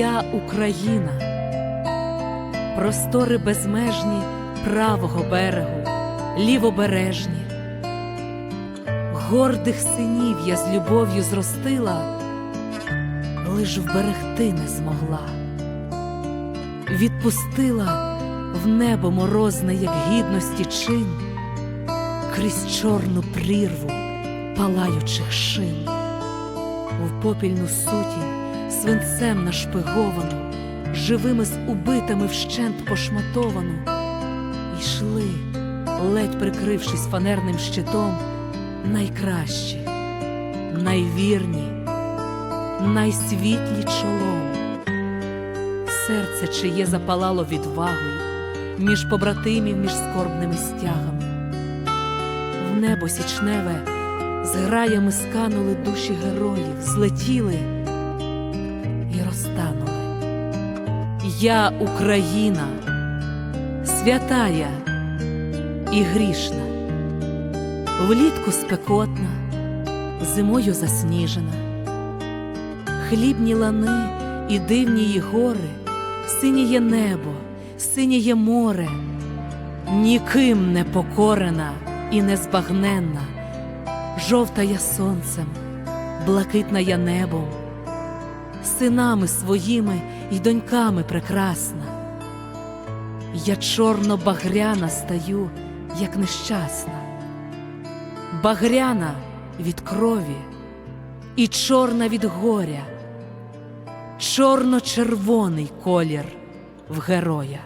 моя Україна, простори безмежні правого берегу, лівобережні. Гордих синів я з любов'ю зростила, лиш вберегти не змогла, відпустила в небо морозне, як гідності чин, крізь чорну прірву палаючих шин, в попільну сутінь свинцем нашпиговану, живими з убитими вщент пошматовану, йшли, ледь прикрившись фанерним щитом, найкращі, найвірні, найсвітлі чолом. Серце чиє запалало відвагою між побратимів, між скорбними стягами. В небо січневе з граями сканули душі героїв, злетіли Я Україна, святая і грішна, влітку спекотна, зимою засніжена, хлібні лани і дивні гори, синіє небо, синіє море, ніким не покорена і незбагненна, жовта я сонцем, блакитна я небом, синами своїми й доньками прекрасна. Я чорно-багряна стаю, як нещасна, багряна від крові і чорна від горя, чорно-червоний колір в героя.